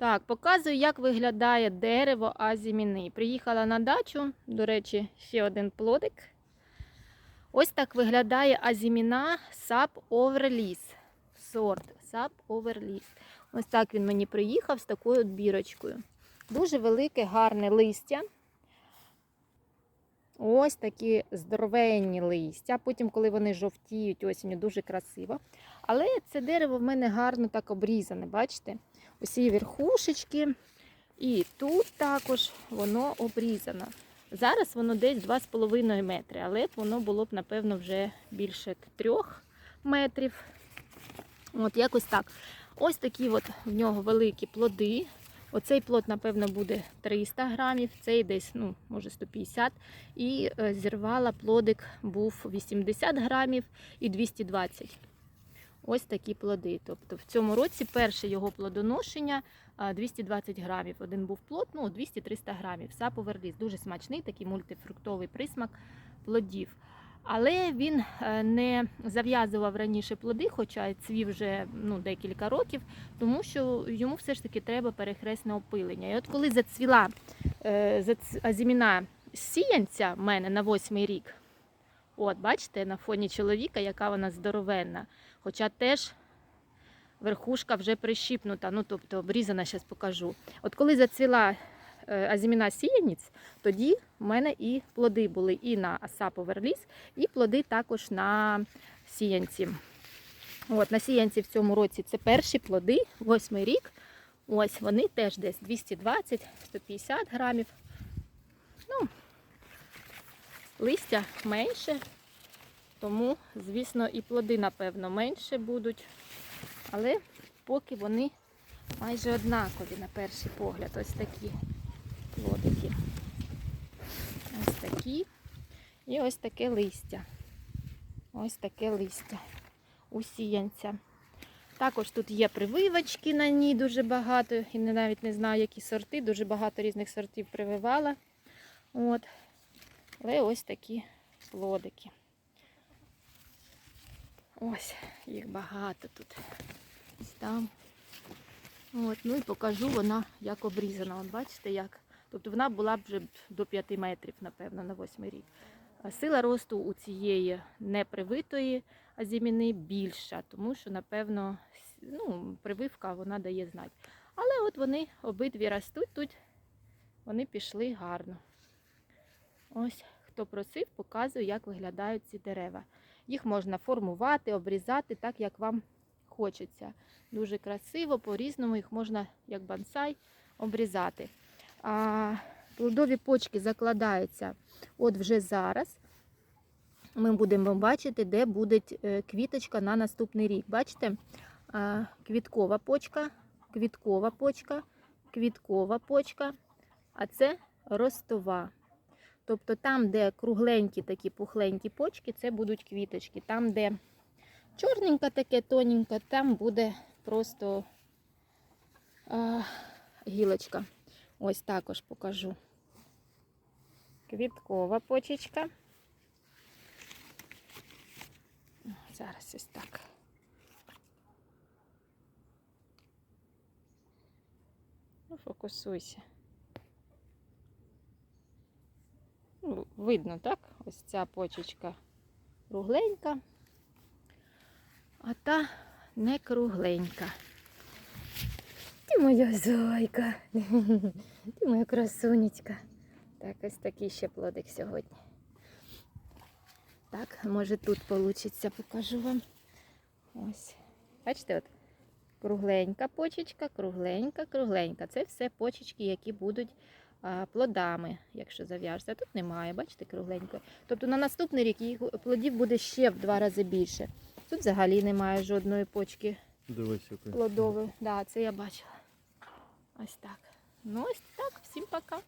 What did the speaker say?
Так, показую, як виглядає дерево азіміни. Приїхала на дачу, до речі, ще один плодик. Ось так виглядає азіміна Сап Оверліс. Сорт Сап Оверліс. Ось так він мені приїхав з такою бірочкою. Дуже велике, гарне листя. Ось такі здоровенні листя. Потім, коли вони жовтіють осінню, дуже красиво. Але це дерево в мене гарно так обрізане, бачите? Усі верхушечки. І тут також воно обрізано. Зараз воно десь 2,5 метри, але воно було б, напевно, вже більше 3 метрів. От якось так. Ось такі от в нього великі плоди. Оцей плод, напевно, буде 300 грамів, цей десь, ну, може, 150. І е, зірвала плодик був 80 грамів і 220. Ось такі плоди. Тобто в цьому році перше його плодоношення 220 грамів. Один був плод, ну 200-300 грамів. Саповерліс. Дуже смачний, такий мультифруктовий присмак плодів. Але він е, не зав'язував раніше плоди, хоча цвів вже ну, декілька років, тому що йому все ж таки треба перехресне опилення. І от коли зацвіла е, азіміна сіянця в мене на восьмий рік, от бачите, на фоні чоловіка, яка вона здоровенна. Хоча теж верхушка вже прищіпнута, ну тобто обрізана, зараз покажу. От коли зацвіла азіміна сіяніць, тоді в мене і плоди були і на Асапо Верліс, і плоди також на сіянці. От, на сіянці в цьому році це перші плоди, восьмий рік. Ось вони теж десь 220-150 грамів. Ну, листя менше, тому, звісно, і плоди, напевно, менше будуть. Але поки вони майже однакові на перший погляд. Ось такі плодики. Ось такі. І ось таке листя. Ось таке листя у сіянця. Також тут є прививочки на ній дуже багато. І навіть не знаю, які сорти. Дуже багато різних сортів прививала. От. Але ось такі плодики. Ось, їх багато тут. Там. От, ну і покажу вона, як обрізана. От бачите, як. Тобто вона була б вже до 5 метрів, напевно, на 8 рік. Сила росту у цієї непривитої азіміни більша, тому що, напевно, ну, прививка вона дає знати. Але от вони обидві ростуть тут, вони пішли гарно. Ось хто просив, показую, як виглядають ці дерева. Їх можна формувати, обрізати так, як вам хочеться. Дуже красиво, по-різному їх можна, як бонсай, обрізати. Плодові почки закладаються от вже зараз. Ми будемо бачити, де буде е, квіточка на наступний рік. Бачите? Квіткова почка, квіткова почка, квіткова почка, а це ростова. Тобто там, де кругленькі такі пухленькі почки, це будуть квіточки. Там, де чорненька таке, тоненька, там буде просто а, гілочка. Ось також покажу. Квіткова почечка. Зараз ось так. Ну, фокусуйся. Ну, видно, так? Ось ця почечка кругленька, а та не кругленька. Ти моя зайка, ти моя красунечка. Так, ось такий ще плодик сьогодні. Так, може тут вийде, покажу вам. Ось. Бачите, от кругленька почечка, кругленька, кругленька. Це все почечки, які будуть а, плодами, якщо зав'яжеться. Тут немає, бачите, кругленько. Тобто на наступний рік їх плодів буде ще в два рази більше. Тут взагалі немає жодної почки Дивись, плодової. Да, це я бачила. Ось так. Ну, ось так. Всім пока.